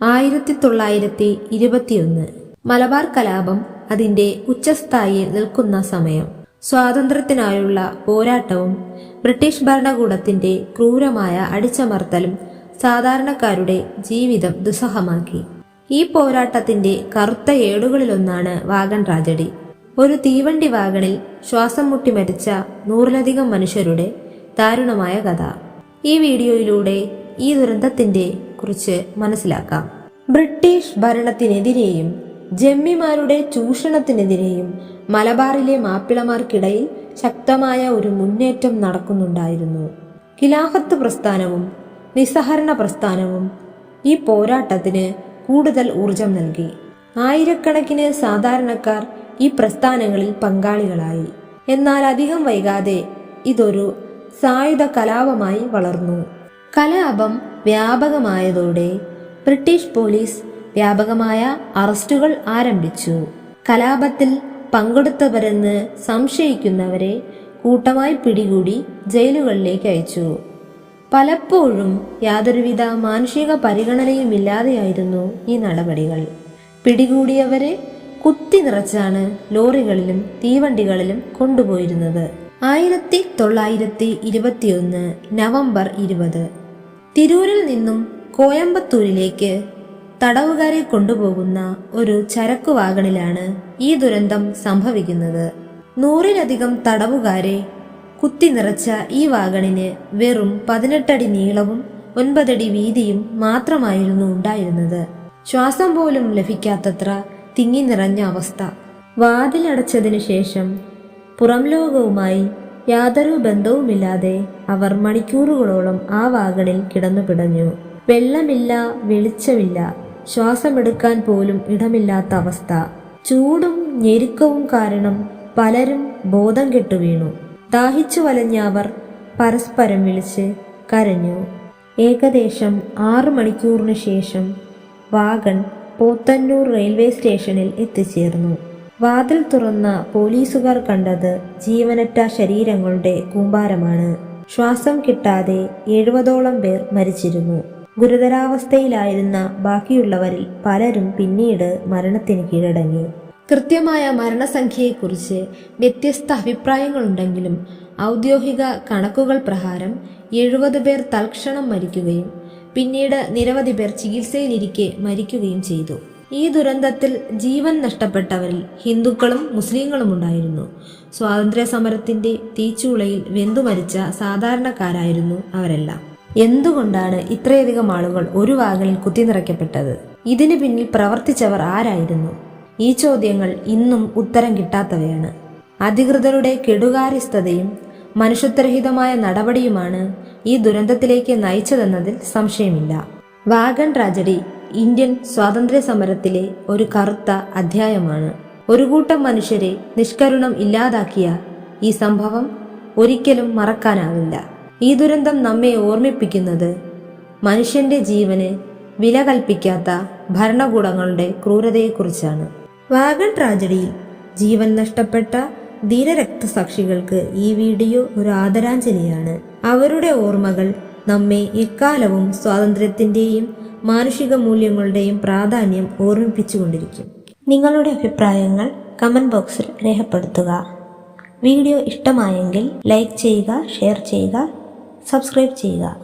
ആയിരത്തി തൊള്ളായിരത്തി ഇരുപത്തിയൊന്ന് മലബാർ കലാപം അതിന്റെ ഉച്ചസ്ഥായിയിൽ നിൽക്കുന്ന സമയം. സ്വാതന്ത്ര്യത്തിനായുള്ള പോരാട്ടവും ബ്രിട്ടീഷ് ഭരണകൂടത്തിന്റെ ക്രൂരമായ അടിച്ചമർത്തലും സാധാരണക്കാരുടെ ജീവിതം ദുസ്സഹമാക്കി. ഈ പോരാട്ടത്തിന്റെ കറുത്ത ഏടുകളിലൊന്നാണ് വാഗൺ ട്രാജഡി ഒരു തീവണ്ടി വാഗണിൽ ശ്വാസം മുട്ടി മരിച്ച നൂറിലധികം മനുഷ്യരുടെ ദാരുണമായ കഥ. ഈ വീഡിയോയിലൂടെ ഈ ദുരന്തത്തിന്റെ കുറിച്ച് മനസ്സിലാക്കാം. ബ്രിട്ടീഷ് ഭരണത്തിനെതിരെയും ജമ്മിമാരുടെ ചൂഷണത്തിനെതിരെയും മലബാറിലെ മാപ്പിളമാർക്കിടയിൽ ശക്തമായ ഒരു മുന്നേറ്റം നടക്കുന്നുണ്ടായിരുന്നു. കിലാഹത്ത് പ്രസ്ഥാനവും നിസ്സഹരണ പ്രസ്ഥാനവും ഈ പോരാട്ടത്തിന് കൂടുതൽ ഊർജം നൽകി. ആയിരക്കണക്കിന് സാധാരണക്കാർ ഈ പ്രസ്ഥാനങ്ങളിൽ പങ്കാളികളായി. എന്നാൽ അധികം വൈകാതെ ഇതൊരു സായുധ കലാപമായി വളർന്നു. കലാപം വ്യാപകമായതോടെ ബ്രിട്ടീഷ് പോലീസ് വ്യാപകമായ അറസ്റ്റുകൾ ആരംഭിച്ചു. കലാപത്തിൽ പങ്കെടുത്തവരെന്ന് സംശയിക്കുന്നവരെ കൂട്ടമായി പിടികൂടി ജയിലുകളിലേക്ക് അയച്ചു. പലപ്പോഴും യാതൊരുവിധ മാനുഷിക പരിഗണനയുമില്ലാതെയായിരുന്നു ഈ നടപടികൾ. പിടികൂടിയവരെ കുത്തി നിറച്ചാണ് ലോറികളിലും തീവണ്ടികളിലും കൊണ്ടുപോയിരുന്നത്. ആയിരത്തി തൊള്ളായിരത്തി ഇരുപത്തിയൊന്ന് നവംബർ ഇരുപത് തിരൂരിൽ നിന്നും കോയമ്പത്തൂരിലേക്ക് തടവുകാരെ കൊണ്ടുപോകുന്ന ഒരു ചരക്കു വാഗണിലാണ് ഈ ദുരന്തം സംഭവിക്കുന്നത്. നൂറിലധികം തടവുകാരെ കുത്തി നിറച്ച ഈ വാഗണിന് വെറും പതിനെട്ടടി നീളവും ഒൻപതടി വീതിയും മാത്രമായിരുന്നു ഉണ്ടായിരുന്നത്. ശ്വാസം പോലും ലഭിക്കാത്തത്ര തിങ്ങി നിറഞ്ഞ അവസ്ഥ. വാതിലടച്ചതിനു ശേഷം പുറം ലോകവുമായി യാതൊരു ബന്ധവുമില്ലാതെ അവർ മണിക്കൂറുകളോളം ആ വാഗണിൽ കിടന്നു പിടഞ്ഞു. വെള്ളമില്ല വെളിച്ചമില്ല ശ്വാസമെടുക്കാൻ പോലും ഇടമില്ലാത്ത അവസ്ഥ. ചൂടും ഞെരുക്കവും കാരണം പലരും ബോധം കെട്ടു വീണു. ദാഹിച്ചു വലഞ്ഞ അവർ പരസ്പരം വിളിച്ച് കരഞ്ഞു. ഏകദേശം ആറു മണിക്കൂറിനു ശേഷം വാഗൺ പോത്തന്നൂർ റെയിൽവേ സ്റ്റേഷനിൽ എത്തിച്ചേർന്നു. വാതിൽ തുറന്ന പോലീസുകാർ കണ്ടത് ജീവനറ്റ ശരീരങ്ങളുടെ കൂമ്പാരമാണ്. ശ്വാസം കിട്ടാതെ എഴുപതോളം പേർ മരിച്ചിരുന്നു. ഗുരുതരാവസ്ഥയിലായിരുന്ന ബാക്കിയുള്ളവരിൽ പലരും പിന്നീട് മരണത്തിന് കീഴടങ്ങി. കൃത്യമായ മരണസംഖ്യയെക്കുറിച്ച് വ്യത്യസ്ത അഭിപ്രായങ്ങളുണ്ടെങ്കിലും ഔദ്യോഗിക കണക്കുകൾ പ്രകാരം എഴുപത് പേർ തൽക്ഷണം മരിക്കുകയും പിന്നീട് നിരവധി പേർ ചികിത്സയിലിരിക്കെ മരിക്കുകയും ചെയ്തു. ഈ ദുരന്തത്തിൽ ജീവൻ നഷ്ടപ്പെട്ടവരിൽ ഹിന്ദുക്കളും മുസ്ലിങ്ങളും ഉണ്ടായിരുന്നു. സ്വാതന്ത്ര്യ സമരത്തിന്റെ തീച്ചൂളയിൽ വെന്തുമരിച്ച സാധാരണക്കാരായിരുന്നു അവരെല്ലാം. എന്തുകൊണ്ടാണ് ഇത്രയധികം ആളുകൾ ഒരു വാഗണിൽ കുത്തിനിറയ്ക്കപ്പെട്ടത് ഇതിന് പിന്നിൽ പ്രവർത്തിച്ചവർ ആരായിരുന്നു? ഈ ചോദ്യങ്ങൾ ഇന്നും ഉത്തരം കിട്ടാത്തവയാണ്. അധികൃതരുടെ കെടുകാര്യസ്ഥതയും മനുഷ്യത്വരഹിതമായ നടപടിയുമാണ് ഈ ദുരന്തത്തിലേക്ക് നയിച്ചതെന്നതിൽ സംശയമില്ല. വാഗൺ ട്രാജഡി ഇന്ത്യൻ സ്വാതന്ത്ര്യ സമരത്തിലെ ഒരു കറുത്ത അധ്യായമാണ്. ഒരു കൂട്ടം മനുഷ്യരെ നിഷ്കരുണം ഇല്ലാതാക്കിയ ഈ സംഭവം ഒരിക്കലും മറക്കാനാവില്ല. ഈ ദുരന്തം നമ്മെ ഓർമ്മിപ്പിക്കുന്നത് മനുഷ്യന്റെ ജീവന് വില കൽപ്പിക്കാത്ത ഭരണകൂടങ്ങളുടെ ക്രൂരതയെക്കുറിച്ചാണ്. വാഗൺ ട്രാജഡിയിൽ ജീവൻ നഷ്ടപ്പെട്ട ധീരരക്തസാക്ഷികൾക്ക് ഈ വീഡിയോ ഒരു ആദരാഞ്ജലിയാണ്. അവരുടെ ഓർമ്മകൾ നമ്മെ എക്കാലവും സ്വാതന്ത്ര്യത്തിന്റെയും മാനുഷിക മൂല്യങ്ങളുടെയും പ്രാധാന്യം ഓർമ്മിപ്പിച്ചുകൊണ്ടിരിക്കും. നിങ്ങളുടെ അഭിപ്രായങ്ങൾ കമന്റ് ബോക്സിൽ രേഖപ്പെടുത്തുക. വീഡിയോ ഇഷ്ടമായെങ്കിൽ ലൈക്ക് ചെയ്യുക ഷെയർ ചെയ്യുക സബ്സ്ക്രൈബ് ചെയ്യുക.